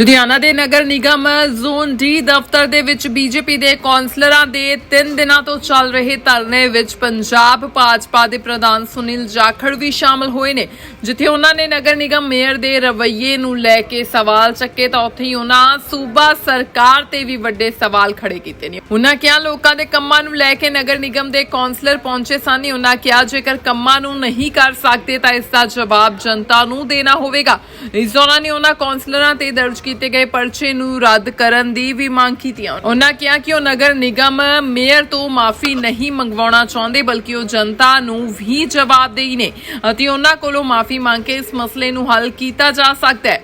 ਲੁਧਿਆਣਾ ਦੇ Nagar Nigam zone D ਦਫ਼ਤਰ ਦੇ ਵਿੱਚ ਬੀਜੇਪੀ ਦੇ ਕੌਂਸਲਰਾਂ ਦੇ 3 ਦਿਨਾਂ ਤੋਂ ਚੱਲ ਰਹੇ ਧਰਨੇ ਵਿੱਚ ਪੰਜਾਬ ਭਾਜਪਾ ਦੇ ਪ੍ਰਧਾਨ ਸੁਨੀਲ ਜਾਖੜ ਵੀ ਸ਼ਾਮਲ ਹੋਏ ਨੇ। ਜਿੱਥੇ ਉਹਨਾਂ ਨੇ ਨਗਰ ਨਿਗਮ ਮੇਅਰ ਦੇ ਰਵੱਈਏ ਨੂੰ ਲੈ ਕੇ ਸਵਾਲ ਚੱਕੇ ਤਾਂ ਉੱਥੇ ਹੀ ਉਹਨਾਂ ਸੂਬਾ ਸਰਕਾਰ ਤੇ ਵੀ ਵੱਡੇ ਸਵਾਲ ਖੜੇ ਕੀਤੇ ਨੇ। ਉਹਨਾਂ ਕਿਹਾ, ਲੋਕਾਂ ਦੇ ਕੰਮਾਂ ਨੂੰ ਲੈ ਕੇ ਨਗਰ ਨਿਗਮ ਦੇ ਕੌਂਸਲਰ ਪਹੁੰਚੇ ਸਨ। ਹੀ ਉਹਨਾਂ ਕਿਹਾ, ਜੇਕਰ ਕੰਮਾਂ ਨੂੰ ਨਹੀਂ ਕਰ ਸਕਦੇ ਤਾਂ ਇਸ ਦਾ ਜਵਾਬ ਜਨਤਾ ਨੂੰ ਦੇਣਾ ਹੋਵੇਗਾ। ਇਸ ਦੌਰਾਨ ਹੀ ਉਹਨਾਂ ਕੌਂਸਲਰਾਂ ਤੇ ਦਰਜ ਕੀਤੇ ਗਏ ਪਰਚੇ ਨੂੰ ਰੱਦ ਕਰਨ ਦੀ ਵੀ ਮੰਗ ਕੀਤੀ ਹੈ ਉਹਨਾਂ। ਕਿਹਾ ਕਿ ਉਹ ਨਗਰ ਨਿਗਮ ਮੇਅਰ ਤੋਂ ਮਾਫੀ ਨਹੀਂ ਮੰਗਵਾਉਣਾ ਚਾਹੁੰਦੇ, ਬਲਕਿ ਉਹ ਜਨਤਾ ਨੂੰ ਵੀ ਜਵਾਬਦੇਹੀ ਨੇ ਅਤੇ ਉਹਨਾਂ ਕੋਲੋਂ ਮਾਫੀ ਮੰਗ ਕੇ ਇਸ ਮਸਲੇ ਨੂੰ ਹੱਲ ਕੀਤਾ ਜਾ ਸਕਦਾ ਹੈ।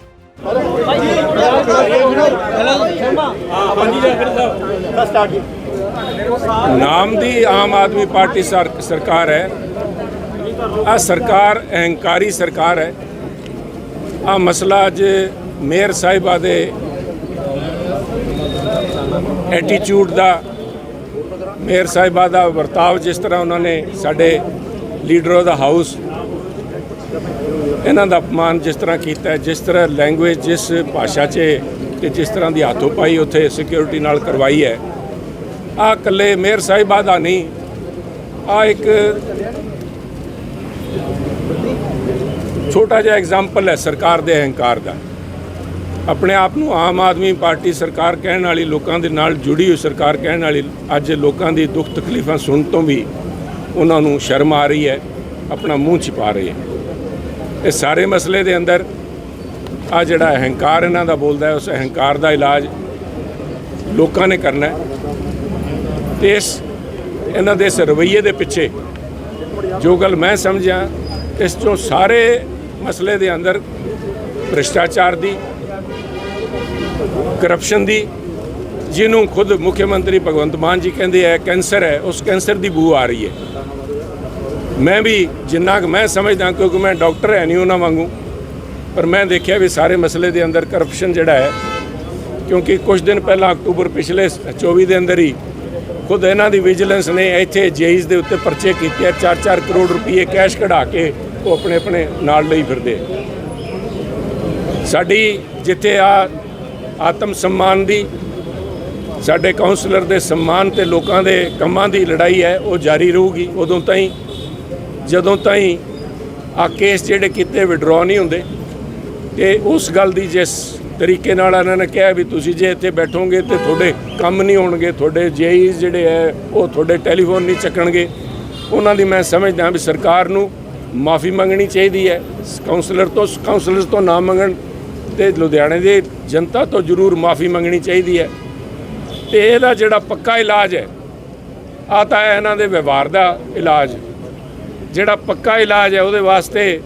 ਨਾਮ ਦੀ ਆਮ ਆਦਮੀ ਪਾਰਟੀ ਸਰਕਾਰ ਹੈ। ਆ ਸਰਕਾਰ, ਅਹੰਕਾਰੀ ਸਰਕਾਰ ਹੈ। ਆ ਮਸਲਾ ਅੱਜ ਮੇਅਰ ਸਾਹਿਬਾ ਦੇ ਐਟੀਟਿਊਡ ਦਾ, ਮੇਅਰ ਸਾਹਿਬਾ ਦਾ ਵਰਤਾਵ ਜਿਸ ਤਰ੍ਹਾਂ ਉਹਨਾਂ ਨੇ ਸਾਡੇ ਲੀਡਰ ਆਫ ਦਾ ਹਾਊਸ ਇਹਨਾਂ ਦਾ ਅਪਮਾਨ ਜਿਸ ਤਰ੍ਹਾਂ ਕੀਤਾ, ਜਿਸ ਤਰ੍ਹਾਂ ਲੈਂਗੁਏਜ ਜਿਸ ਭਾਸ਼ਾ 'ਚ ਤੇ ਜਿਸ ਤਰ੍ਹਾਂ ਦੀ ਹੱਥੋਂ ਪਾਈ ਉੱਥੇ ਸਿਕਿਉਰਿਟੀ ਨਾਲ ਕਰਵਾਈ ਹੈ। ਆ ਇਕੱਲੇ ਮੇਅਰ ਸਾਹਿਬਾ ਦਾ ਨਹੀਂ ਆ ਇੱਕ ਛੋਟਾ ਜਿਹਾ ਐਗਜ਼ਾਮਪਲ ਹੈ ਸਰਕਾਰ ਦੇ ਅਹੰਕਾਰ ਦਾ। ਆਪਣੇ ਆਪ ਨੂੰ ਆਮ ਆਦਮੀ ਪਾਰਟੀ ਸਰਕਾਰ ਕਹਿਣ ਵਾਲੀ ਲੋਕਾਂ ਦੇ ਨਾਲ ਜੁੜੀ ਹੋਈ ਸਰਕਾਰ ਕਹਿਣ ਵਾਲੀ ਅੱਜ ਲੋਕਾਂ ਦੀ ਦੁੱਖ ਤਕਲੀਫਾਂ ਸੁਣ ਤੋਂ ਵੀ ਉਹਨਾਂ ਨੂੰ ਸ਼ਰਮ ਆ ਰਹੀ ਹੈ, ਆਪਣਾ ਮੂੰਹ ਛਿਪਾ ਰਹੀ ਹੈ। ਇਹ ਸਾਰੇ ਮਸਲੇ ਦੇ ਅੰਦਰ ਆ ਜਿਹੜਾ ਅਹੰਕਾਰ ਇਹਨਾਂ ਦਾ ਬੋਲਦਾ ਹੈ, ਉਸ ਅਹੰਕਾਰ ਦਾ ਇਲਾਜ ਲੋਕਾਂ ਨੇ ਕਰਨਾ ਹੈ। ਤੇ ਇਸ ਇਹਨਾਂ ਦੇ ਇਸ ਰਵੱਈਏ ਦੇ ਪਿੱਛੇ ਜੋ ਗੱਲ ਮੈਂ ਸਮਝਿਆ, ਇਸ ਤੋਂ ਸਾਰੇ ਮਸਲੇ ਦੇ ਅੰਦਰ ਭ੍ਰਿਸ਼ਟਾਚਾਰ ਦੀ ਕਰਪਸ਼ਨ ਦੀ, ਜਿਹਨੂੰ ਖੁਦ ਮੁੱਖ ਮੰਤਰੀ ਭਗਵੰਤ ਮਾਨ ਜੀ ਕਹਿੰਦੇ ਹੈ ਕੈਂਸਰ ਹੈ, ਉਸ ਕੈਂਸਰ ਦੀ ਬੂ ਆ ਰਹੀ ਹੈ। ਮੈਂ ਵੀ ਜਿੰਨਾ ਕੁ ਮੈਂ ਸਮਝਦਾ, ਕਿਉਂਕਿ ਮੈਂ ਡਾਕਟਰ ਹੈ ਨਹੀਂ ਉਹਨਾਂ ਵਾਂਗੂ, ਪਰ ਮੈਂ ਦੇਖਿਆ ਵੀ ਸਾਰੇ ਮਸਲੇ ਦੇ ਅੰਦਰ ਕਰਪਸ਼ਨ ਜਿਹੜਾ ਹੈ, ਕਿਉਂਕਿ ਕੁਝ ਦਿਨ ਪਹਿਲਾਂ ਅਕਤੂਬਰ ਪਿਛਲੇ 24 ਦੇ ਅੰਦਰ ਹੀ ਖੁਦ ਇਹਨਾਂ ਦੀ ਵਿਜੀਲੈਂਸ ਨੇ ਇੱਥੇ ਜੇਈਜ਼ ਦੇ ਉੱਤੇ ਪਰਚੇ ਕੀਤੇ ਆ 4-4 ਕਰੋੜ ਰੁਪਏ ਕੈਸ਼ ਕਢਾ ਕੇ ਉਹ ਆਪਣੇ ਆਪਣੇ ਨਾਲ ਲਈ ਫਿਰਦੇ ਸਾਡੀ ਜਿੱਥੇ ਆ ਆਤਮ ਸਨਮਾਨ ਦੀ, ਸਾਡੇ ਕਾਉਂਸਲਰ ਦੇ ਸਨਮਾਨ ਤੇ ਲੋਕਾਂ ਦੇ ਕੰਮਾਂ ਦੀ ਲੜਾਈ ਹੈ, ਉਹ ਜਾਰੀ ਰਹੂਗੀ। ਉਦੋਂ ਤਾਈਂ, ਜਦੋਂ ਤਾਈਂ ਆ ਕੇਸ ਜਿਹੜੇ ਕੀਤੇ ਵਿਡਰਾਅ ਨਹੀਂ ਹੁੰਦੇ, ਤੇ ਉਸ ਗੱਲ ਦੀ ਜਿਸ ਤਰੀਕੇ ਨਾਲ ਇਹਨਾਂ ਨੇ ਕਿਹਾ ਵੀ ਤੁਸੀਂ ਜੇ ਇੱਥੇ ਬੈਠੋਗੇ ਤੇ ਤੁਹਾਡੇ ਕੰਮ ਨਹੀਂ ਹੋਣਗੇ, ਤੁਹਾਡੇ ਜੇਈ ਜਿਹੜੇ ਹੈ, ਉਹ ਤੁਹਾਡੇ ਟੈਲੀਫੋਨ ਨਹੀਂ ਚੱਕਣਗੇ। ਉਹਨਾਂ ਦੀ ਮੈਂ ਸਮਝਦਾ ਵੀ ਸਰਕਾਰ ਨੂੰ ਮਾਫੀ ਮੰਗਣੀ ਚਾਹੀਦੀ ਹੈ। ਕਾਉਂਸਲਰ ਤੋਂ ਕਾਉਂਸਲਰਸ ਤੋਂ ਨਾ ਮੰਗਣ ਤੇ ਲੁਧਿਆਣੇ ਦੀ ਜਨਤਾ ਤੋਂ ਜ਼ਰੂਰ ਮਾਫੀ ਮੰਗਣੀ ਚਾਹੀਦੀ ਹੈ। ਤੇ ਇਹਦਾ ਜਿਹੜਾ ਪੱਕਾ ਇਲਾਜ ਹੈ ਆ ਤਾਂ ਹੈ ਇਹਨਾਂ ਦੇ ਵਿਵਹਾਰ ਦਾ ਇਲਾਜ। ਜਿਹੜਾ ਪੱਕਾ ਇਲਾਜ ਹੈ, ਉਹਦੇ ਵਾਸਤੇ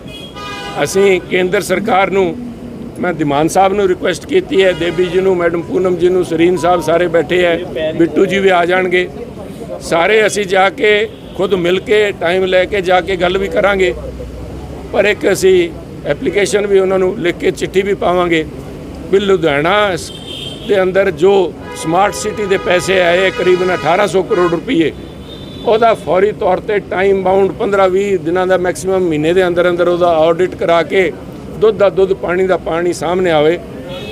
ਅਸੀਂ ਕੇਂਦਰ ਸਰਕਾਰ ਨੂੰ, ਮੈਂ ਦਿਮਾਨ ਸਾਹਿਬ ਨੂੰ ਰਿਕੁਐਸਟ ਕੀਤੀ ਹੈ ਦੇਵੀ ਜੀ ਨੂੰ, ਮੈਡਮ ਪੂਨਮ ਜੀ ਨੂੰ ਸਰੀਨ ਸਾਹਿਬ ਸਾਰੇ ਬੈਠੇ ਹੈ, ਬਿੱਟੂ ਜੀ ਵੀ ਆ ਜਾਣਗੇ। ਸਾਰੇ ਅਸੀਂ ਜਾ ਕੇ ਖੁਦ ਮਿਲ ਕੇ ਟਾਈਮ ਲੈ ਕੇ ਜਾ ਕੇ ਗੱਲ ਵੀ ਕਰਾਂਗੇ। ਪਰ ਇੱਕ ਅਸੀਂ ਐਪਲੀਕੇਸ਼ਨ ਵੀ ਉਹਨਾਂ ਨੂੰ ਲਿਖ ਕੇ ਚਿੱਠੀ ਵੀ ਪਾਵਾਂਗੇ। ਵੀ ਲੁਧਿਆਣਾ ਦੇ ਅੰਦਰ ਜੋ ਸਮਾਰਟ ਸਿਟੀ ਦੇ ਪੈਸੇ ਆਏ, ਕਰੀਬਨ 1800 ਕਰੋੜ ਰੁਪਏ ਉਹਦਾ ਫੌਰੀ ਤੌਰ ਤੇ ਟਾਈਮ ਬਾਉਂਡ 15-20 ਦਿਨਾਂ ਦਾ ਮੈਕਸਿਮਮ ਮਹੀਨੇ ਦੇ ਅੰਦਰ ਅੰਦਰ ਉਹਦਾ ਆਡਿਟ ਕਰਾ ਕੇ ਦੁੱਧ ਦਾ ਦੁੱਧ, ਪਾਣੀ ਦਾ ਪਾਣੀ ਸਾਹਮਣੇ ਆਵੇ,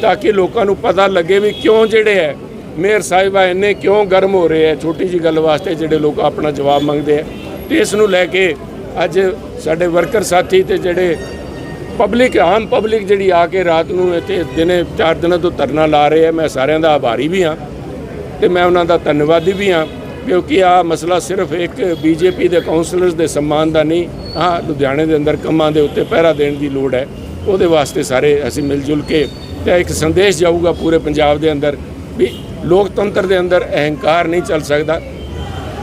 ਤਾਂ ਕਿ ਲੋਕਾਂ ਨੂੰ ਪਤਾ ਲੱਗੇ ਵੀ ਕਿਉਂ ਜਿਹੜੇ ਹੈ, ਮੇਅਰ ਸਾਹਿਬਾ ਇੰਨੇ ਕਿਉਂ ਗਰਮ ਹੋ ਰਹੇ ਹੈ, ਛੋਟੀ ਜੀ ਗੱਲ ਵਾਸਤੇ ਜਿਹੜੇ ਲੋਕ ਆਪਣਾ ਜਵਾਬ ਮੰਗਦੇ ਹੈ। ਤੇ ਇਸ ਨੂੰ ਲੈ ਕੇ ਅੱਜ ਸਾਡੇ ਵਰਕਰ ਸਾਥੀ ਤੇ ਜਿਹੜੇ ਪਬਲਿਕ ਆਮ ਪਬਲਿਕ ਜਿਹੜੀ ਆ ਕੇ ਰਾਤ ਨੂੰ ਇੱਥੇ ਦਿਨੇ ਚਾਰ ਦਿਨਾਂ ਤੋਂ ਧਰਨਾ ਲਾ ਰਹੇ ਹੈ ਮੈਂ ਸਾਰਿਆਂ ਦਾ ਆਭਾਰੀ ਵੀ ਹਾਂ ਤੇ ਮੈਂ ਉਹਨਾਂ ਦਾ ਧੰਨਵਾਦੀ ਵੀ ਹਾਂ ਕਿਉਂਕਿ ਆ ਮਸਲਾ ਸਿਰਫ ਇੱਕ ਬੀਜੇਪੀ ਦੇ ਕਾਉਂਸਲਰਸ ਦੇ ਸਨਮਾਨ ਦਾ ਨਹੀਂ ਆ ਲੁਧਿਆਣੇ ਦੇ ਅੰਦਰ ਕੰਮਾਂ ਦੇ ਉੱਤੇ ਪਹਿਰਾ ਦੇਣ ਦੀ ਲੋੜ ਹੈ। ਉਹਦੇ ਵਾਸਤੇ ਸਾਰੇ ਅਸੀਂ ਮਿਲ ਜੁਲ ਕੇ ਤੇ ਇੱਕ ਸੰਦੇਸ਼ ਜਾਊਗਾ ਪੂਰੇ ਪੰਜਾਬ ਦੇ ਅੰਦਰ ਵੀ ਲੋਕਤੰਤਰ ਦੇ ਅੰਦਰ ਅਹੰਕਾਰ ਨਹੀਂ ਚੱਲ ਸਕਦਾ।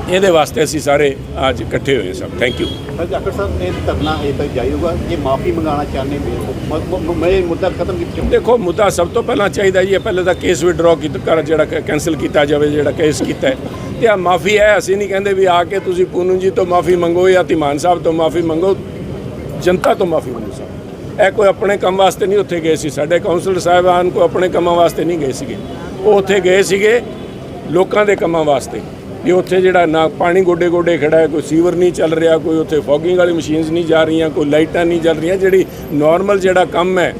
ਇਹਦੇ ਵਾਸਤੇ ਅਸੀਂ ਸਾਰੇ ਅੱਜ ਇਕੱਠੇ ਹੋਏ ਸਭ। Thank you sir Jakhar sahib ਇਹ ਧਰਨਾ ਇਹ ਤੱਕ ਜਾਰੀ ਹੋਊਗਾ ਜੇ ਮਾਫੀ ਮੰਗਾਣਾ ਚਾਹੁੰਦੇ ਨੇ ਮੈਂ ਮੁੱਦਾ ਖਤਮ ਕੀਤਾ ਦੇਖੋ ਮੁੱਦਾ ਸਭ ਤੋਂ ਪਹਿਲਾਂ ਚਾਹੀਦਾ ਜੀ ਇਹ ਪਹਿਲੇ ਤਾਂ ਕੇਸ ਵਿਡਰਾਅ ਕੀਤਾ ਕਰ ਜਿਹੜਾ ਕੈਨਸਲ ਕੀਤਾ ਜਾਵੇ ਜਿਹੜਾ ਕੇਸ ਕੀਤਾ ਹੈ। ਤੇ ਆ ਮਾਫੀ ਹੈ ਅਸੀਂ ਨਹੀਂ ਕਹਿੰਦੇ ਵੀ ਆ ਕੇ ਤੁਸੀਂ ਪੂਨਮ ਜੀ ਤੋਂ ਮਾਫੀ ਮੰਗੋ ਜਾਂ ਧੀਮਾਨ ਸਾਹਿਬ ਤੋਂ ਮਾਫੀ ਮੰਗੋ। ਜਨਤਾ ਤੋਂ ਮਾਫੀ ਮੰਗੋ ਸਾਹਿਬ ਇਹ ਕੋਈ ਆਪਣੇ ਕੰਮ ਵਾਸਤੇ ਨਹੀਂ ਉੱਥੇ ਗਏ ਸੀ। ਸਾਡੇ ਕਾਉਂਸਲਰ ਸਾਹਿਬਾਨ ਕੋ ਆਪਣੇ ਕੰਮਾਂ ਵਾਸਤੇ ਨਹੀਂ ਗਏ ਸੀਗੇ। ਉਹ ਉੱਥੇ ਗਏ ਸੀਗੇ ਲੋਕਾਂ ਦੇ ਕੰਮਾਂ ਵਾਸਤੇ। ਵੀ ਉੱਥੇ ਜਿਹੜਾ ਨਾ ਪਾਣੀ ਗੋਡੇ ਗੋਡੇ ਖੜਾ ਹੈ ਕੋਈ ਸੀਵਰ ਨਹੀਂ ਚੱਲ ਰਿਹਾ ਕੋਈ ਉੱਥੇ ਫੋਗਿੰਗ ਵਾਲੀ ਮਸ਼ੀਨਸ ਨਹੀਂ ਜਾ ਰਹੀਆਂ ਕੋਈ ਲਾਈਟਾਂ ਨਹੀਂ ਚੱਲ ਰਹੀਆਂ ਜਿਹੜੀ ਨਾਰਮਲ ਜਿਹੜਾ ਕੰਮ ਹੈ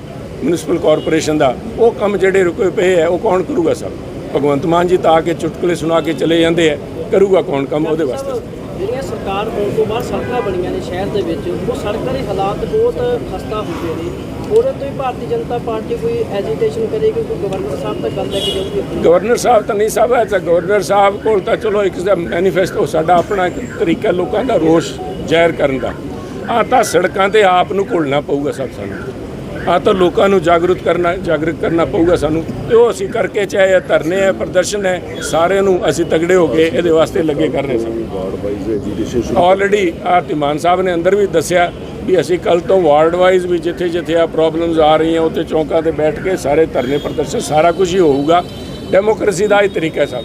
ਮਿਊਨਿਸਪਲ ਕਾਰਪੋਰੇਸ਼ਨ ਦਾ ਉਹ ਕੰਮ ਜਿਹੜੇ ਰੁਕੇ ਪਏ ਹੈ ਉਹ ਕੌਣ ਕਰੂਗਾ ਸਭ ਭਗਵੰਤ ਮਾਨ ਜੀ ਤਾਂ ਆ ਕੇ ਚੁਟਕਲੇ ਸੁਣਾ ਕੇ ਚਲੇ ਜਾਂਦੇ ਆ ਕਰੂਗਾ ਕੌਣ ਕੰਮ ਉਹਦੇ ਵਾਸਤੇ? ਜਿਹੜੀਆਂ ਸਰਕਾਰ ਹੋਣ ਤੋਂ ਬਾਅਦ ਸੜਕਾਂ ਬਣੀਆਂ ਨੇ ਸ਼ਹਿਰ ਦੇ ਵਿੱਚ ਉਹ ਸੜਕਾਂ ਦੇ ਹਾਲਾਤ ਬਹੁਤ ਖਸਤਾ ਹੁੰਦੇ ਨੇ। ਉਹਦੇ ਤੋਂ ਹੀ ਭਾਰਤੀ ਜਨਤਾ ਪਾਰਟੀ ਕੋਈ ਐਜੀਟੇਸ਼ਨ ਕਰੇਗੀ ਕੋਈ ਗਵਰਨਰ ਸਾਹਿਬ ਤੱਕ ਗੱਲ ਲੈ ਕੇ ਜਾਊਗੀ ਆਪਣੀ? ਗਵਰਨਰ ਸਾਹਿਬ ਤਾਂ ਨਹੀਂ ਸਾਹਿਬ ਹੈ ਤਾਂ ਗਵਰਨਰ ਸਾਹਿਬ ਕੋਲ ਤਾਂ ਚਲੋ ਇੱਕ ਮੈਨੀਫੈਸਟੋ ਸਾਡਾ ਆਪਣਾ ਇੱਕ ਤਰੀਕਾ ਲੋਕਾਂ ਦਾ ਰੋਸ਼ ਜ਼ਾਹਿਰ ਕਰਨ ਦਾ। ਆ ਤਾਂ ਸੜਕਾਂ ਤੇ ਆਪ ਨੂੰ ਘੁਲਣਾ ਪਊਗਾ ਸਭ ਸਾਨੂੰ। ਆ ਤਾਂ ਲੋਕਾਂ ਨੂੰ ਜਾਗਰੂਕ ਕਰਨਾ ਜਾਗਰੂਕ ਕਰਨਾ ਪਊਗਾ ਸਾਨੂੰ। ਤੇ ਉਹ ਅਸੀਂ ਕਰਕੇ ਚਾਹੇ ਧਰਨੇ ਹੈ ਪ੍ਰਦਰਸ਼ਨ ਹੈ ਸਾਰਿਆਂ ਨੂੰ ਅਸੀਂ ਤਗੜੇ ਹੋ ਕੇ ਇਹਦੇ ਵਾਸਤੇ ਲੱਗੇ ਕਰ ਰਹੇ ਸੀ ਆਲਰੇਡੀ ਆ ਧੀਮਾਨ ਸਾਹਿਬ ਨੇ ਅੰਦਰ ਵੀ ਦੱਸਿਆ ਵੀ ਅਸੀਂ ਕੱਲ ਤੋਂ ਵਾਰਡ ਵਾਈਜ਼ ਵੀ ਜਿੱਥੇ ਜਿੱਥੇ ਆ ਪ੍ਰੋਬਲਮਸ ਆ ਰਹੀਆਂ, ਉੱਥੇ ਚੌਂਕਾਂ ਤੇ ਬੈਠ ਕੇ ਸਾਰੇ ਧਰਨੇ ਪ੍ਰਦਰਸ਼ਨ, ਸਾਰਾ ਕੁਝ ਹੀ ਹੋਊਗਾ। ਡੈਮੋਕ੍ਰੇਸੀ ਦਾ ਇਹ ਤਰੀਕਾ ਹੈ ਸਭ।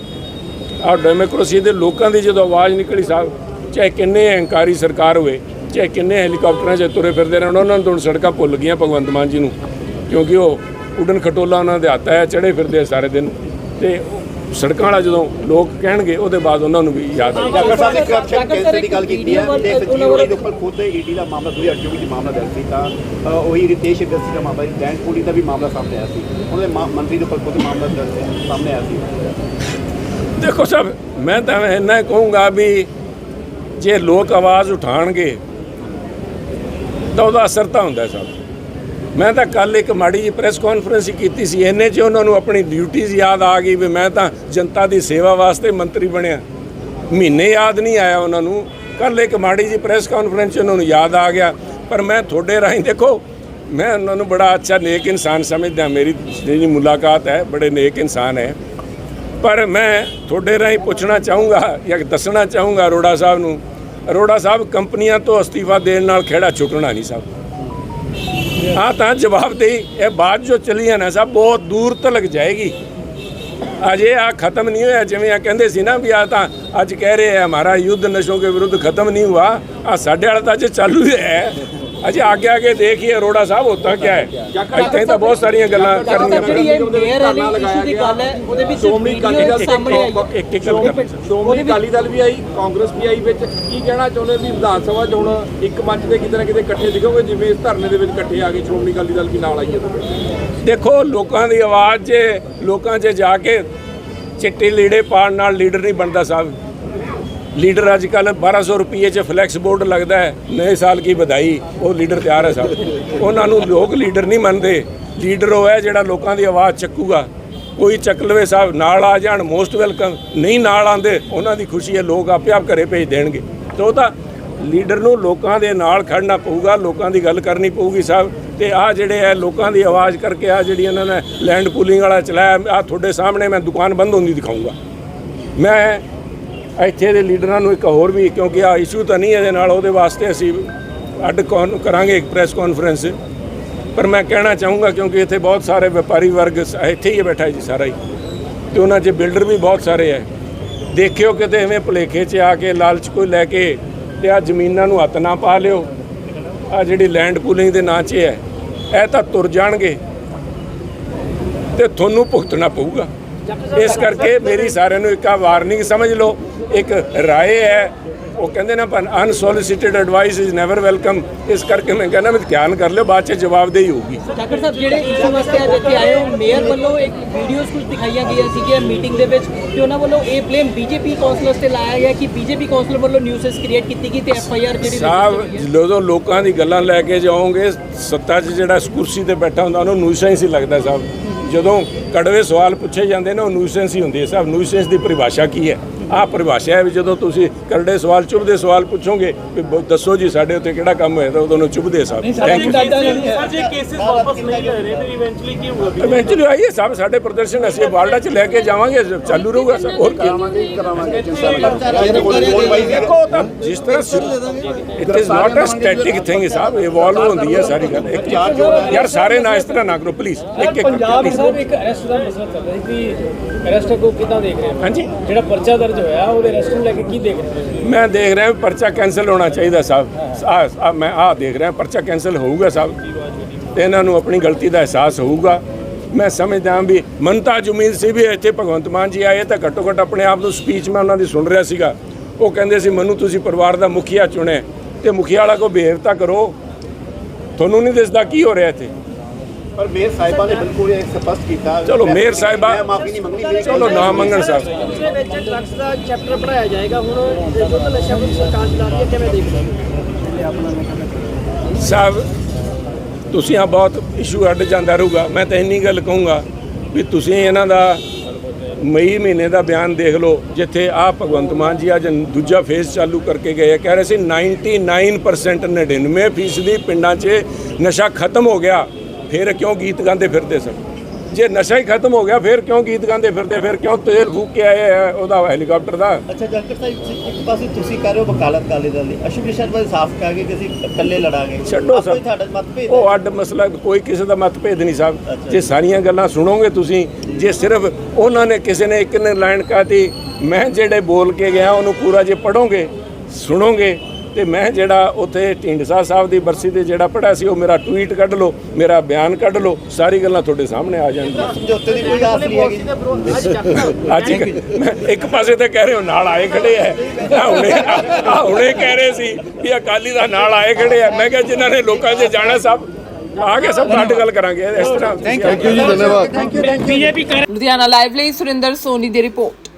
ਆ ਡੈਮੋਕ੍ਰੇਸੀ ਦੇ ਲੋਕਾਂ ਦੀ ਜਦੋਂ ਆਵਾਜ਼ ਨਿਕਲੀ ਸਾਹਿਬ ਚਾਹੇ ਕਿੰਨੇ ਅਹੰਕਾਰੀ ਸਰਕਾਰ ਹੋਵੇ, ਚਾਹੇ ਕਿੰਨੇ ਹੈਲੀਕਾਪਟਰਾਂ 'ਚ ਤੁਰੇ ਫਿਰਦੇ ਰਹਿਣ, ਉਹਨਾਂ ਨੂੰ ਹੁਣ ਸੜਕਾਂ ਭੁੱਲ ਗਈਆਂ ਭਗਵੰਤ ਮਾਨ ਜੀ ਨੂੰ। ਕਿਉਂਕਿ ਉਹ ਉਡਨ ਖਟੋਲਾ ਉਹਨਾਂ ਦੇ ਹੱਥ ਹੈ ਚੜੇ ਫਿਰਦੇ ਆ ਸਾਰੇ ਦਿਨ। ਤੇ ਸੜਕਾਂ ਵਾਲਾ ਜਦੋਂ ਲੋਕ ਕਹਿਣਗੇ ਉਹਦੇ ਬਾਅਦ ਉਹਨਾਂ ਨੂੰ ਵੀ ਯਾਦ ਆਏਗਾ। ਡਾਕਟਰ ਸਾਹਿਬ ਨੇ ਕਰਪਸ਼ਨ ਕੇਸ ਸਾਹਿਬ ਦੀ ਗੱਲ ਕੀਤੀ ਹੈ ਤੇ ਉਹਨਾਂ ਦੇ ਉੱਪਰ ਖੁਦ ਈਡੀ ਦਾ ਮਾਮਲਾ 2024 ਚ ਮਾਮਲਾ ਦਰਜ ਸੀ ਤਾਂ ਉਹੀ ਰਿਤੇਸ਼ ਅਗਸਤੀ ਦਾ ਮਾਮਲਾ ਲੈਂਡ ਪੂਲਿੰਗ ਦਾ ਵੀ ਮਾਮਲਾ ਸਾਹਮਣੇ ਆਇਆ ਸੀ। ਉਹਦੇ ਮੰਤਰੀ ਦੇ ਉੱਪਰ ਖੁਦ ਮਾਮਲਾ ਦਰਜ ਸਾਹਮਣੇ ਆਇਆ ਸੀ। ਦੇਖੋ ਸਭ ਮੈਂ ਤਾਂ ਇੰਨਾ ਕਹੂੰਗਾ ਵੀ ਜੇ ਲੋਕ ਆਵਾਜ਼ ਉਠਾਣਗੇ ਤਾਂ ਉਹਦਾ ਅਸਰ ਤਾਂ ਹੁੰਦਾ ਸਭ ਮੈਂ ਤਾਂ ਕੱਲ ਇੱਕ ਮਾੜੀ ਜੀ ਪ੍ਰੈਸ ਕਾਨਫਰੰਸ ਹੀ ਕੀਤੀ ਸੀ, ਇੰਨੇ 'ਚ ਉਹਨਾਂ ਨੂੰ ਆਪਣੀ ਡਿਊਟੀਆਂ ਯਾਦ ਆ ਗਈ ਵੀ ਮੈਂ ਤਾਂ ਜਨਤਾ ਦੀ ਸੇਵਾ ਵਾਸਤੇ ਮੰਤਰੀ ਬਣਿਆ। ਮਹੀਨੇ ਯਾਦ ਨਹੀਂ ਆਇਆ ਉਹਨਾਂ ਨੂੰ। ਕੱਲ ਇੱਕ ਮਾੜੀ ਜੀ ਪ੍ਰੈਸ ਕਾਨਫਰੰਸ 'ਚ ਉਹਨਾਂ ਨੂੰ ਯਾਦ ਆ ਗਿਆ। ਪਰ ਮੈਂ ਤੁਹਾਡੇ ਰਾਹੀਂ ਦੇਖੋ, ਮੈਂ ਉਹਨਾਂ ਨੂੰ ਬੜਾ ਅੱਛਾ ਨੇਕ ਇਨਸਾਨ ਸਮਝਦਾ, ਮੇਰੀ ਜਿਹੜੀ ਮੁਲਾਕਾਤ ਹੈ, ਬੜੇ ਨੇਕ ਇਨਸਾਨ ਹੈ। ਪਰ ਮੈਂ ਤੁਹਾਡੇ ਰਾਹੀਂ ਪੁੱਛਣਾ ਚਾਹੂੰਗਾ ਜਾਂ ਦੱਸਣਾ ਚਾਹੂੰਗਾ ਅਰੋੜਾ ਸਾਹਿਬ ਨੂੰ, ਅਰੋੜਾ ਸਾਹਿਬ ਕੰਪਨੀਆਂ ਤੋਂ ਅਸਤੀਫਾ ਦੇਣ ਨਾਲ ਖੇੜਾ ਚੁੱਕਣਾ ਨਹੀਂ ਸਾਹਿਬ ਹਾਂ, ਤਾਂ ਜਵਾਬ ਦੇਈ। ਇਹ ਬਾਤ ਜੋ ਚਲੀ ਹੈ ਨਾ ਸਾਹਿਬ ਬਹੁਤ ਦੂਰ ਤੱਕ ਜਾਏਗੀ। ਅਜੇ ਆ ਖਤਮ ਨਹੀਂ ਹੋਇਆ, ਜਿਵੇਂ ਆ ਕਹਿੰਦੇ ਸੀ ਨਾ ਵੀ ਆ ਤਾਂ ਅੱਜ ਕਹਿ ਰਹੇ ਆ ਹਮਾਰਾ ਯੁੱਧ ਨਸ਼ੋਂ ਕੇ ਵਿਰੁੱਧ ਖਤਮ ਨਹੀਂ ਹੁਆ। ਆ ਸਾਡੇ ਵਾਲਾ ਤਾਂ ਅਜੇ ਚਾਲੂ ਹੀ ਹੈ ਅਜੇ ਆਗੇ ਆਗੇ ਦੇਖੀਏ ਅਰੋੜਾ ਸਾਹਿਬ ਹੋਤਾ ਕੀ ਹੈ। ਇੱਥੇ ਤਾਂ ਬਹੁਤ ਸਾਰੀਆਂ ਗੱਲਾਂ ਕਰਨੀਆਂ ਜਿਹੜੀ ਇਹ ਮੇਅਰ ਵਾਲੀ ਇਸ਼ੂ ਦੀ ਗੱਲ ਹੈ ਉਹਦੇ ਵਿੱਚ ਵੀਡੀਓ ਸਾਹਮਣੇ ਆਈ। ਇੱਕ ਇੱਕ ਸ਼੍ਰੋਮਣੀ ਅਕਾਲੀ ਦਲ ਵੀ ਆਈ ਕਾਂਗਰਸ ਵੀ ਆਈ ਵਿੱਚ। ਕੀ ਕਹਿਣਾ ਚਾਹੁੰਦੇ ਵੀ ਵਿਧਾਨ ਸਭਾ 'ਚ ਹੁਣ ਇੱਕ ਮੰਚ ਤੇ ਕਿਤੇ ਨਾ ਕਿਤੇ ਇਕੱਠੇ ਦਿਖੋਗੇ ਜਿਵੇਂ ਇਸ ਧਰਨੇ ਦੇ ਵਿੱਚ ਇਕੱਠੇ ਆ ਗਏ ਸ਼੍ਰੋਮਣੀ ਅਕਾਲੀ ਦਲ ਵੀ ਨਾਲ ਆਈ ਹੈ? ਦੇਖੋ ਲੋਕਾਂ ਦੀ ਆਵਾਜ਼ 'ਚ ਲੋਕਾਂ 'ਚ ਜਾ ਕੇ ਚਿੱਟੇ ਲੀੜੇ ਪਾਉਣ ਨਾਲ ਲੀਡਰ ਨਹੀਂ ਬਣਦਾ ਸਾਹਿਬ। ਲੀਡਰ ਅੱਜ ਕੱਲ 1200 ਰੁਪਏ 'ਚ ਫਲੈਕਸ ਬੋਰਡ ਲੱਗਦਾ ਹੈ। ਨਵੇਂ ਸਾਲ ਕੀ ਵਧਾਈ। ਉਹ ਲੀਡਰ ਤਿਆਰ ਹੈ ਸਭ। ਉਹਨਾਂ ਨੂੰ ਲੋਕ ਲੀਡਰ ਨਹੀਂ ਮੰਨਦੇ। ਲੀਡਰ ਉਹ ਹੈ ਜਿਹੜਾ ਲੋਕਾਂ ਦੀ ਆਵਾਜ਼ ਚੱਕੂਗਾ। ਕੋਈ ਚੱਕ ਲਵੇ ਸਾਹਿਬ ਨਾਲ ਆ ਜਾਣ ਮੋਸਟ ਵੈਲਕਮ ਨਹੀਂ ਨਾਲ ਆਂਦੇ ਉਹਨਾਂ ਦੀ ਖੁਸ਼ੀ ਹੈ, ਲੋਕ ਆਪੇ ਆਪ ਘਰੇ ਭੇਜ ਦੇਣਗੇ। ਤੇ ਉਹ ਤਾਂ ਲੀਡਰ ਨੂੰ ਲੋਕਾਂ ਦੇ ਨਾਲ ਖੜਨਾ ਪਊਗਾ, ਲੋਕਾਂ ਦੀ ਗੱਲ ਕਰਨੀ ਪਊਗੀ ਸਾਹਿਬ ਤੇ ਆ ਜਿਹੜੇ ਹੈ, ਲੋਕਾਂ ਦੀ ਆਵਾਜ਼ ਕਰਕੇ ਆ ਜਿਹੜੀ ਇਹਨਾਂ ਨੇ ਲੈਂਡ ਪੂਲਿੰਗ ਵਾਲਾ ਚਲਾਇਆ ਆ ਤੁਹਾਡੇ ਸਾਹਮਣੇ ਮੈਂ ਦੁਕਾਨ ਬੰਦ ਹੁੰਦੀ ਦਿਖਾਊਂਗਾ। ਮੈਂ ਇੱਥੇ ਦੇ ਲੀਡਰਾਂ ਨੂੰ ਇੱਕ ਹੋਰ ਵੀ, ਕਿਉਂਕਿ ਆ ਇਸ਼ੂ ਤਾਂ ਨਹੀਂ ਇਹਦੇ ਨਾਲ, ਉਹਦੇ ਵਾਸਤੇ ਅਸੀਂ ਅੱਡ ਕੌਨ ਕਰਾਂਗੇ ਇੱਕ ਪ੍ਰੈਸ ਕਾਨਫਰੰਸ ਪਰ ਮੈਂ ਕਹਿਣਾ ਚਾਹੂੰਗਾ, ਕਿਉਂਕਿ ਇੱਥੇ ਬਹੁਤ ਸਾਰੇ ਵਪਾਰੀ ਵਰਗ ਇੱਥੇ ਹੀ ਬੈਠਾ ਜੀ ਸਾਰਾ ਹੀ। ਤੇ ਉਹਨਾਂ 'ਚ ਬਿਲਡਰ ਵੀ ਬਹੁਤ ਸਾਰੇ ਹੈ। ਦੇਖਿਓ ਕਿਤੇ ਐਵੇਂ ਭੁਲੇਖੇ 'ਚ ਆ ਕੇ, ਲਾਲਚ ਕੋਈ ਲੈ ਕੇ ਤੇ ਆ ਜ਼ਮੀਨਾਂ ਨੂੰ ਹੱਥ ਨਾ ਪਾ ਲਿਓ। ਆ ਜਿਹੜੀ ਲੈਂਡ ਪੂਲਿੰਗ ਦੇ ਨਾਂ 'ਚ ਹੈ। ਇਹ ਤਾਂ ਤੁਰ ਜਾਣਗੇ। ਤੇ ਤੁਹਾਨੂੰ ਭੁਗਤਣਾ ਪਊਗਾ। ਇਸ ਕਰਕੇ ਮੇਰੀ ਸਾਰਿਆਂ ਨੂੰ ਇੱਕ ਆ ਵਾਰਨਿੰਗ ਸਮਝ ਲਓ ਇੱਕ ਰਾਏ ਹੈ। ਉਹ ਕਹਿੰਦੇ ਨਾ ਪਰ unsolicited advice is never welcome ਇਸ ਕਰਕੇ ਮੈਂ ਕਹਿੰਦਾ ਵੀ ਧਿਆਨ ਕਰ ਲਿਓ ਬਾਅਦ ਚ ਜਵਾਬਦੇਹੀ ਹੋਊਗੀ। ਡਾਕਟਰ ਸਾਹਿਬ ਜਿਹੜੇ ਇਸ਼ੂ ਵਾਸਤੇ ਅੱਜ ਇੱਥੇ ਆਏ ਹੋ ਮੇਅਰ ਵੱਲੋਂ ਇੱਕ ਵੀਡੀਓਜ਼ ਕੁਝ ਦਿਖਾਈਆਂ ਗਈਆਂ ਸੀਗੀਆਂ ਮੀਟਿੰਗ ਦੇ ਵਿੱਚ ਤੇ ਉਹਨਾਂ ਵੱਲੋਂ ਇਹ ਬਲੇਮ ਬੀਜੇਪੀ ਕਾਉਂਸਲਰਸ ਤੇ ਲਾਇਆ ਗਿਆ ਕਿ ਬੀਜੇਪੀ ਕਾਉਂਸਲਰ ਵੱਲੋਂ ਨਿਊਸੈਸ ਕ੍ਰੀਏਟ ਕੀਤੀ ਗਈ ਤੇ ਐਫ ਆਈ ਆਰ ਜਿਹੜੀ ਸਾਹਿਬ ਜਦੋਂ ਲੋਕਾਂ ਦੀ ਗੱਲਾਂ ਲੈ ਕੇ ਜਾਓਗੇ ਸੱਤਾ 'ਚ ਜਿਹੜਾ ਕੁਰਸੀ ਤੇ ਬੈਠਾ ਹੁੰਦਾ ਉਹਨੂੰ ਨੂਸੈਂਸ ਹੀ ਲੱਗਦਾ ਸਾਹਿਬ। ਜਦੋਂ ਕੜਵੇ ਸਵਾਲ ਪੁੱਛੇ ਜਾਂਦੇ ਨੇ, ਉਹ ਨੂਸੈਂਸ ਹੀ ਹੁੰਦੀ ਹੈ ਸਾਹਿਬ ਨੂਸੈਂਸ ਦੀ ਪਰਿਭਾਸ਼ਾ ਕੀ ਹੈ? ਆਹ ਪਰਿਭਾਸ਼ਾ ਹੈ ਵੀ ਜਦੋਂ ਤੁਸੀਂ ਕਰੜੇ ਸਵਾਲ ਚੁੱਭਦੇ ਸਵਾਲ ਪੁੱਛੋਗੇ ਵੀ ਦੱਸੋ ਜੀ ਸਾਡੇ ਉੱਤੇ ਕਿਹੜਾ ਕੰਮ ਹੋਇਆ ਤਾਂ ਉਦੋਂ ਨੂੰ ਚੁੱਭਦੇ ਸਾਹਿਬ ਥੈਂਕ ਯੂ ਜੇ ਕੇਸਿਸ ਵਾਪਸ ਨਹੀਂ ਲੈ ਰਹੇ ਫਿਰ ਇਵੈਂਚੁਅਲੀ ਕੀ ਹੋਊਗਾ? ਇਵੈਂਚੁਅਲੀ ਆਈਏ ਸਾਹਿਬ ਸਾਡੇ ਪ੍ਰਦਰਸ਼ਨ ਅਸੀਂ ਵਾਰਡਾ 'ਚ ਲੈ ਕੇ ਜਾਵਾਂਗੇ ਚਾਲੂ ਰਹੂਗਾ ਸਭ ਹੋਰ ਕੀ? ਦੇਖੋ ਤਾਂ ਜਿਸ ਤਰ੍ਹਾਂ it is not a static thing Sahib evolve ਹੁੰਦੀ ਹੈ ਸਾਰੀ ਗੱਲ। ਇੱਕ ਯਾਰ ਸਾਰੇ ਨਾ ਇਸ ਤਰ੍ਹਾਂ ਨਾ ਕਰੋ ਪਲੀਜ਼ ਇੱਕ ਇੱਕ ਪੰਜਾਬ। ਸਾਹਿਬ ਇੱਕ ਅਰੈਸਟ ਦਾ ਮਸਲਾ ਚੱਲ ਰਿਹਾ ਸੀ ਕਿ ਅਰੈਸਟ ਕੋ ਕਿਦਾਂ ਦੇਖ ਰਹੇ ਹੋ? ਹਾਂਜੀ। ਜਿਹੜਾ ਪਰਚਾ ਦਰਜ ਹੋਇਆ, ਉਹਦੇ ਅਰੈਸਟ ਲੈ ਕੇ ਕੀ ਦੇਖ ਰਹੇ ਮੈਂ ਦੇਖ ਰਿਹਾ ਪਰਚਾ ਕੈਨਸਲ ਹੋਣਾ ਚਾਹੀਦਾ ਸਾਹਿਬ। ਆ ਮੈਂ ਆ ਦੇਖ ਰਿਹਾ, ਪਰਚਾ ਕੈਨਸਲ ਹੋਊਗਾ ਸਾਹਿਬ। ਤੇ ਇਹਨਾਂ ਨੂੰ ਆਪਣੀ ਗਲਤੀ ਦਾ ਅਹਿਸਾਸ ਹੋਊਗਾ। ਮੈਂ ਸਮਝਦਾ ਵੀ ਮਨ ਤਾਂ ਉਮੀਦ ਸੀ ਵੀ ਇੱਥੇ ਭਗਵੰਤ ਮਾਨ ਜੀ ਆਏ ਤਾਂ ਘੱਟੋ ਘੱਟ ਆਪਣੇ ਆਪ ਨੂੰ ਸਪੀਚ ਮੈਂ ਉਹਨਾਂ ਦੀ ਸੁਣ ਰਿਹਾ ਸੀਗਾ। ਉਹ ਕਹਿੰਦੇ ਸੀ, ਮੈਨੂੰ ਤੁਸੀਂ ਪਰਿਵਾਰ ਦਾ ਮੁਖੀਆ ਚੁਣੇ ਤੇ ਮੁਖੀਆ ਵਾਲਾ ਕੋ ਬਿਹੇਵ ਤਾਂ ਕਰੋ। ਤੁਹਾਨੂੰ ਨਹੀਂ ਦਿਸਦਾ ਕੀ ਹੋ ਰਿਹਾ ਇੱਥੇ? ਪਰ ਮੇਅਰ ਸਾਹਿਬਾਂ ਨੇ ਬਿਲਕੁਲ ਇਹ ਸਪਸ਼ਟ ਕੀਤਾ ਚਲੋ, ਮੇਅਰ ਸਾਹਿਬਾਂ- ਮੈਂ ਮਾਫੀ ਨਹੀਂ ਮੰਗਣੀ ਮੇਰੀ ਚਲੋ ਨਾ ਮੰਗਣ ਸਾਹਿਬ। ਦੇ ਵਿੱਚ ਡਰੱਗਸ ਦਾ ਚੈਪਟਰ ਪੜਾਇਆ ਜਾਏਗਾ। ਹੁਣ ਜੋ ਤਾਂ ਨਸ਼ਾ ਮੁਕਤ ਸਰਕਾਰ ਚਲਾ ਰਹੀ ਹੈ ਕਿਵੇਂ ਦੇਖਦੇ ਹੋ? ਸਾਹਿਬ ਤੁਸੀਂ ਆ ਬਹੁਤ ਇਸ਼ੂ ਅੱਡ ਜਾਂਦਾ ਰਹੂਗਾ। ਮੈਂ ਤਾਂ ਇੰਨੀ ਗੱਲ ਕਹੂੰਗਾ ਵੀ ਤੁਸੀਂ ਇਹਨਾਂ ਦਾ ਮਈ ਮਹੀਨੇ ਦਾ ਬਿਆਨ ਦੇਖ ਲਓ ਜਿੱਥੇ ਆ ਭਗਵੰਤ ਮਾਨ ਜੀ ਅੱਜ ਦੂਜਾ ਫੇਜ਼ ਚਾਲੂ ਕਰਕੇ ਗਏ ਆ। ਕਹਿ ਰਹੇ ਸੀ 99% 99% ਫੀਸਦੀ ਪਿੰਡਾਂ 'ਚ ਨਸ਼ਾ ਖਤਮ ਹੋ ਗਿਆ। ਫਿਰ ਕਿਉਂ ਗੀਤ ਗਾਉਂਦੇ ਫਿਰਦੇ ਸਨ? ਜੇ ਨਸ਼ਾ ਹੀ ਖਤਮ ਹੋ ਗਿਆ ਫਿਰ ਕਿਉਂ ਗੀਤ ਗਾਉਂਦੇ ਫਿਰਦੇ? ਫਿਰ ਕਿਉਂ ਤੇਲ ਫੂਕ ਕੇ ਆਏ ਆ ਉਹਦਾ ਹੈਲੀਕਾਪਟਰ ਦਾ? ਅੱਛਾ ਜੰਕਰ ਸਾਹਿਬ ਇੱਕ ਪਾਸੇ ਤੁਸੀਂ ਕਰ ਰਹੇ ਹੋ ਵਕਾਲਤ ਕਾਲੇ ਦਲ ਦੀ। ਅਸ਼ੁਭੀ ਸ਼ਰਮਾ ਸਾਫ਼ ਕਹਿ ਕਿ ਅਸੀਂ ਇਕੱਲੇ ਲੜਾਂਗੇ। ਛੱਡੋ ਸਰ। ਤੁਹਾਡਾ ਮਤਭੇਦ ਉਹ ਅੱਡ ਮਸਲਾ ਕੋਈ ਕਿਸੇ ਦਾ ਮਤਭੇਦ ਨਹੀਂ ਸਾਹਿਬ। ਜੇ। ਸਾਰੀਆਂ ਗੱਲਾਂ ਸੁਣੋਗੇ ਤੁਸੀਂ ਜੇ ਸਿਰਫ ਉਹਨਾਂ ਨੇ ਕਿਸੇ ਨੇ ਇੱਕ ਨੇ ਲਾਈਨ ਕਹਤੀ ਮੈਂ ਜਿਹੜੇ ਬੋਲ ਕੇ ਗਿਆ ਉਹਨੂੰ ਪੂਰਾ ਜੇ ਪੜੋਗੇ ਸੁਣੋਗੇ ਤੇ ਮੈਂ ਜਿਹੜਾ ਉੱਥੇ ਢੀਂਡਸਾ ਸਾਹਿਬ ਦੀ ਬਰਸੀ ਤੇ ਜਿਹੜਾ ਪੜਿਆ ਸੀ ਉਹ ਮੇਰਾ ਟਵੀਟ ਕੱਢ ਲਓ ਮੇਰਾ ਬਿਆਨ ਕੱਢ ਲਓ ਸਾਰੀ ਗੱਲਾਂ ਤੁਹਾਡੇ ਸਾਹਮਣੇ ਆ ਜਾਣਗੀਆਂ। ਸਮਝੌਤੇ ਦੀ ਕੋਈ ਆਸ ਨਹੀਂ ਹੈਗੀ। ਅੱਜ ਇੱਕ- ਮੈਂ ਇੱਕ ਪਾਸੇ ਤੇ ਕਹਿ ਰਹੇ ਹੋ ਨਾਲ ਆਏ ਖੜੇ ਐ। ਹੁਣੇ ਹੁਣੇ ਕਹਿ ਰਹੇ ਸੀ ਕਿ ਅਕਾਲੀ ਦਾ ਨਾਲ ਆਏ ਖੜੇ ਐ। ਮੈਂ ਕਿਹਾ ਜਿਨ੍ਹਾਂ ਨੇ ਲੋਕਾਂ 'ਚ ਜਾਣਾ ਸਭ ਆ ਕੇ ਸਭ ਕੱਢ ਗੱਲ ਕਰਾਂਗੇ ਇਸ ਤਰ੍ਹਾਂ। ਥੈਂਕ ਯੂ ਜੀ ਲੁਧਿਆਣਾ ਲਾਈਵ ਲਈ ਸੁਰਿੰਦਰ ਸੋਨੀ ਦੀ ਰਿਪੋਰਟ।